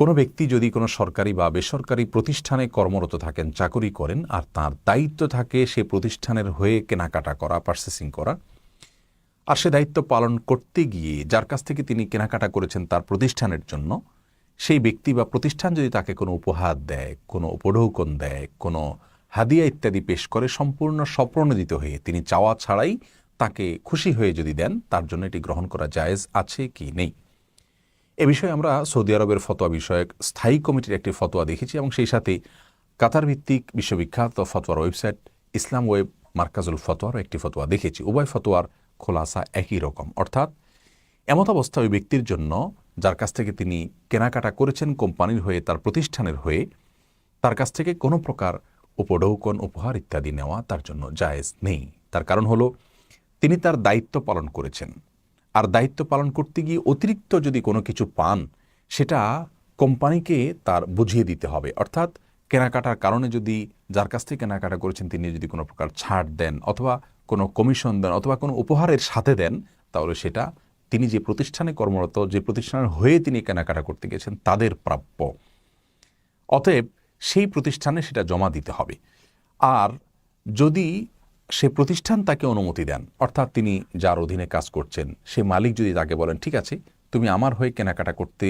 কোনো ব্যক্তি যদি কোনো সরকারি বা বেসরকারি প্রতিষ্ঠানে কর্মরত থাকেন, চাকরি করেন আর তার দায়িত্ব থাকে সে প্রতিষ্ঠানের হয়ে কেনাকাটা করা পার্সেসিং করা, আর সে দায়িত্ব পালন করতে গিয়ে যার কাছ থেকে তিনি কেনাকাটা করেছেন তার প্রতিষ্ঠানের জন্য, সেই ব্যক্তি বা প্রতিষ্ঠান যদি তাকে কোনো উপহার দেয়, কোনো উপঢৌকন দেয়, কোনো হাদিয়া ইত্যাদি পেশ করে, সম্পূর্ণ স্বপ্রণোদিত হয়ে তিনি চাওয়া ছাড়াই তাকে খুশি হয়ে যদি দেন, তার জন্য এটি গ্রহণ করা জায়েজ আছে কি নেই? এ বিষয়ে আমরা সৌদি আরবের ফতোয়া বিষয়ক স্থায়ী কমিটির একটি ফতোয়া দেখেছি এবং সেই সাথে কাতার ভিত্তিক বিশ্ববিখ্যাত ফতোয়ার ওয়েবসাইট ইসলাম ওয়েব মার্কাজুল ফতোয়ারও একটি ফতোয়া দেখেছি। উভয় ফতোয়ার খোলাসা একই রকম। অর্থাৎ এমত অবস্থা ওই ব্যক্তির জন্য যার কাছ থেকে তিনি কেনাকাটা করেছেন কোম্পানির হয়ে, তার প্রতিষ্ঠানের হয়ে, তার কাছ থেকে কোনো প্রকার উপঢৌকন, উপহার ইত্যাদি নেওয়া তার জন্য জায়েজ নেই। তার কারণ হলো তিনি তার দায়িত্ব পালন করেছেন। আর দায়িত্ব পালন করতে গিয়ে অতিরিক্ত যদি কোনো কিছু পান, সেটা কোম্পানিকে তার বুঝিয়ে দিতে হবে। অর্থাৎ কেনাকাটার কারণে যদি, যার কাছ থেকে কেনাকাটা করেছেন, তিনি যদি কোনো প্রকার ছাড় দেন অথবা কোনো কমিশন দেন অথবা কোনো উপহারের সাথে দেন, তাহলে সেটা তিনি যে প্রতিষ্ঠানে কর্মরত, যে প্রতিষ্ঠানের হয়ে তিনি কেনাকাটা করতে গেছেন, তাদের প্রাপ্য। অতএব সেই প্রতিষ্ঠানে সেটা জমা দিতে হবে। আর যদি সে প্রতিষ্ঠান তাকে অনুমতি দেন। অর্থাৎ তিনি যার অধীনে কাজ করছেন, সে মালিক যদি তাকে বলেন, ঠিক আছে, তুমি আমার হয়ে কেনাকাটা করতে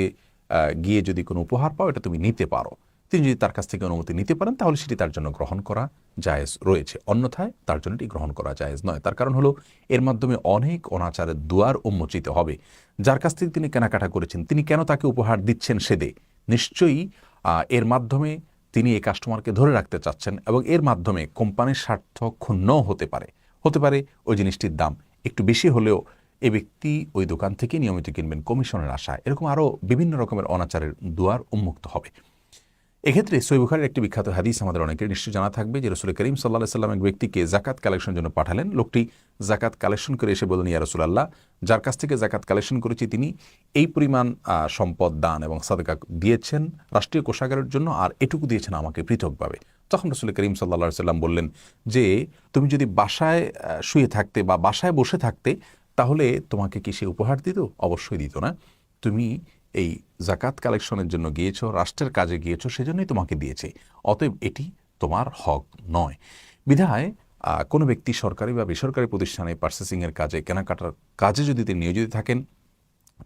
গিয়ে যদি কোনো উপহার পাও, এটা তুমি নিতে পারো। তিনি যদি তার কাছ থেকে অনুমতি নিতে পারেন, তাহলে সেটি তার জন্য গ্রহণ করা জায়েজ রয়েছে। অন্যথায় তার জন্য এটি গ্রহণ করা জায়েজ নয়। তার কারণ হলো, এর মাধ্যমে অনেক অনাচারের দুয়ার উন্মোচিত হবে। যার কাছ থেকে তিনি কেনাকাটা করেছেন, তিনি কেন তাকে উপহার দিচ্ছেন সেদে? নিশ্চয়ই এর মাধ্যমে তিনি এই কাস্টমারকে ধরে রাখতে চাচ্ছেন এবং এর মাধ্যমে কোম্পানির স্বার্থ ক্ষুণ্ণ হতে পারে। হতে পারে ওই জিনিসটির দাম। একটু বেশি হলেও এ ব্যক্তি ওই দোকান থেকে নিয়মিত কিনবেন কমিশনের আশায়। এরকম আরও বিভিন্ন রকমের অনাচারের দুয়ার উন্মুক্ত হবে। এক্ষেত্রে সৈবুখারের একটি বিখ্যাত হাদিস আমাদের অনেকের নিশ্চয় জানা থাকবে যে রসুল করিম সাল্লাহ সাল্লাম এক ব্যক্তিকে জাকাত কালেকশনের জন্য পাঠালেন। লোকটি জাকাত কালেকশন করে এসে বললেন, ইয়া রসুলাল্লাহ, যার কাছ থেকে জাকাত কালেকশন করেছি তিনি এই পরিমাণ সম্পদ, দান এবং সাদকা দিয়েছেন রাষ্ট্রীয় কোষাগারের জন্য আর এটুকু দিয়েছেন আমাকে পৃথকভাবে। তখন রসুল করিম সাল্লা সাল্লাম বললেন যে, তুমি যদি বাসায় শুয়ে থাকতে বা বাসায় বসে থাকতে তাহলে তোমাকে কি সে উপহার দিত? অবশ্যই দিত না। তুমি এই জাকাত কালেকশনের জন্য গিয়েছো, রাষ্ট্রের কাজে গিয়েছো, সেজন্যই তোমাকে দিয়েছে। অতএব এটি তোমার হক নয়। বিধায় কোনো ব্যক্তি সরকারি বা বেসরকারি প্রতিষ্ঠানে পার্সেসিংয়ের কাজে, কেনাকাটার কাজে যদি তিনি নিয়োজিত থাকেন,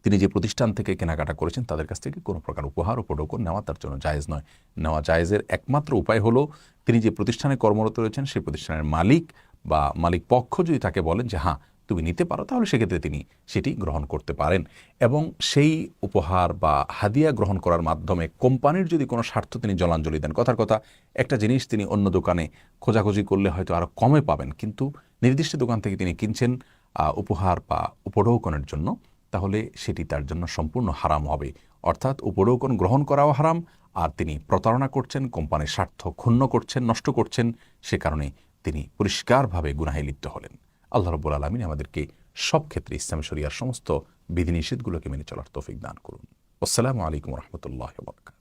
তিনি যে প্রতিষ্ঠান থেকে কেনাকাটা করেছেন, তাদের কাছ থেকে কোনো প্রকার উপহার ও উপঢৌকন নেওয়া তার জন্য জায়েজ নয়। নেওয়া জায়েজের একমাত্র উপায় হলো, তিনি যে প্রতিষ্ঠানে কর্মরত রয়েছেন, সেই প্রতিষ্ঠানের মালিক বা মালিক পক্ষ যদি তাকে বলেন যে হ্যাঁ তুমি নিতে পারো, তাহলে সেক্ষেত্রে তিনি সেটি গ্রহণ করতে পারেন। এবং সেই উপহার বা হাদিয়া গ্রহণ করার মাধ্যমে কোম্পানির যদি কোনো স্বার্থ তিনি জলাঞ্জলি দেন, কথার কথা, একটা জিনিস তিনি অন্য দোকানে খোঁজাখুঁজি করলে হয়তো আরও কমে পাবেন। কিন্তু নির্দিষ্ট দোকান থেকে তিনি কিনছেন উপহার বা উপঢৌকনের জন্য, তাহলে সেটি তার জন্য সম্পূর্ণ হারাম হবে। অর্থাৎ উপঢৌকন গ্রহণ করাও হারাম, আর তিনি প্রতারণা করছেন, কোম্পানির স্বার্থ ক্ষুণ্ণ করছেন, নষ্ট করছেন, সে কারণে তিনি পরিষ্কারভাবে গুনাহে লিপ্ত হলেন। আল্লাহ রব্বুল আলমিন আমাদেরকে সব ক্ষেত্রে ইসলাম শরিয়ার সমস্ত বিধিনিষেধগুলোকে মেনে চলার তৌফিক দান করুন। আসসালামু আলাইকুম রহমতুল্লাহ বরকাত